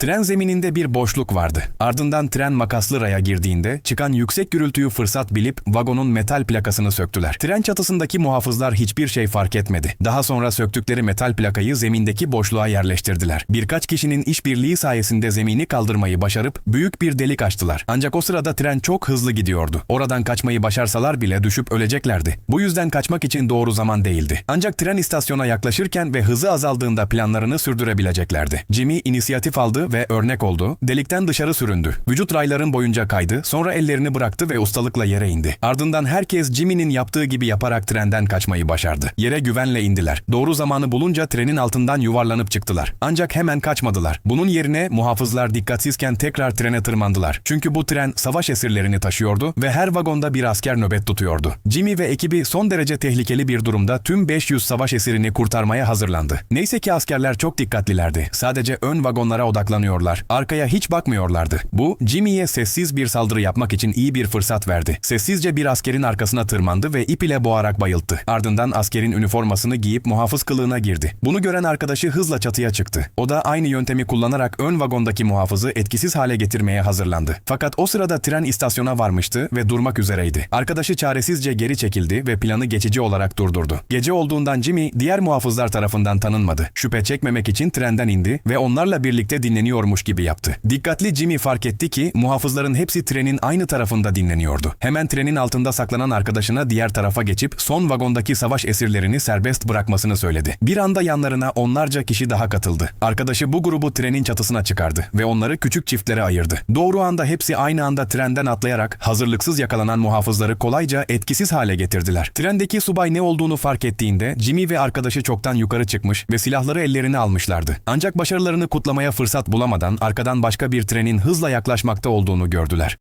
Tren zemininde bir boşluk vardı. Ardından tren makaslı raya girdiğinde çıkan yüksek gürültüyü fırsat bilip vagonun metal plakasını söktüler. Tren çatısındaki muhafızlar hiçbir şey fark etmedi. Daha sonra söktükleri metal plakayı zemindeki boşluğa yerleştirdiler. Birkaç kişinin işbirliği sayesinde zemini kaldırmayı başarıp büyük bir delik açtılar. Ancak o sırada tren çok hızlı gidiyordu. Oradan kaçmayı başarsalar bile düşüp öleceklerdi. Bu yüzden kaçmak için doğru zaman değildi. Ancak tren istasyona yaklaşırken ve hızı azaldığında planlarını sürdürebileceklerdi. Jimmy inisiyatif aldı ve örnek oldu. Delikten dışarı süründü. Vücut rayların boyunca kaydı, sonra ellerini bıraktı ve ustalıkla yere indi. Ardından herkes Jimmy'nin yaptığı gibi yaparak trenden kaçmayı başardı. Yere güvenle indiler. Doğru zamanı bulunca trenin altından yuvarlanıp çıktılar. Ancak hemen kaçmadılar. Bunun yerine muhafızlar dikkatsizken tekrar trene tırmandılar. Çünkü bu tren savaş esirlerini taşıyordu ve her vagonda bir asker nöbet tutuyordu. Jimmy ve ekibi son derece tehlikeli bir durumda tüm 500 savaş esirini kurtarmaya hazırlandı. Neyse ki askerler çok dikkatlilerdi. Sadece ön vagonlara odaklanıyorlar. Arkaya hiç bakmıyorlardı. Bu Jimmy'ye sessiz bir saldırı yapmak için iyi bir fırsat verdi. Sessizce bir askerin arkasına tırmandı ve ip ile boğarak bayılttı. Ardından askerin üniformasını giyip muhafız kılığına girdi. Bunu gören arkadaşı hızla çatıya çıktı. O da aynı yöntemi kullanarak ön vagondaki muhafızı etkisiz hale getirmeye hazırlandı. Fakat o sırada tren istasyona varmıştı ve durmak üzereydi. Arkadaşı çaresizce geri çekildi ve planı geçici olarak durdurdu. Gece olduğundan Jimmy diğer muhafızlar tarafından tanınmadı. Şüphe çekmemek için trenden indi ve onlarla birlikte dinleniyormuş gibi yaptı. Dikkatli Jimmy fark etti ki muhafızların hepsi trenin aynı tarafında dinleniyordu. Hemen trenin altında saklanan arkadaşına diğer tarafa geçip son vagondaki savaş esirlerini serbest bırakmasını söyledi. Bir anda yanlarına onlarca kişi daha katıldı. Arkadaşı bu grubu trenin çatısına çıkardı ve onları küçük çiftlere ayırdı. Doğru anda hepsi aynı anda trenden atlayarak hazırlıksız yakalanan muhafızları kolayca etkisiz hale getirdiler. Trendeki subay ne olduğunu fark ettiğinde Jimmy ve arkadaşı çoktan yukarı çıkmış ve silahları ellerine almışlardı. Ancak başarılarını kutlamaya fırsat bulamadan arkadan başka bir trenin hızla yaklaşmakta olduğunu gördüler.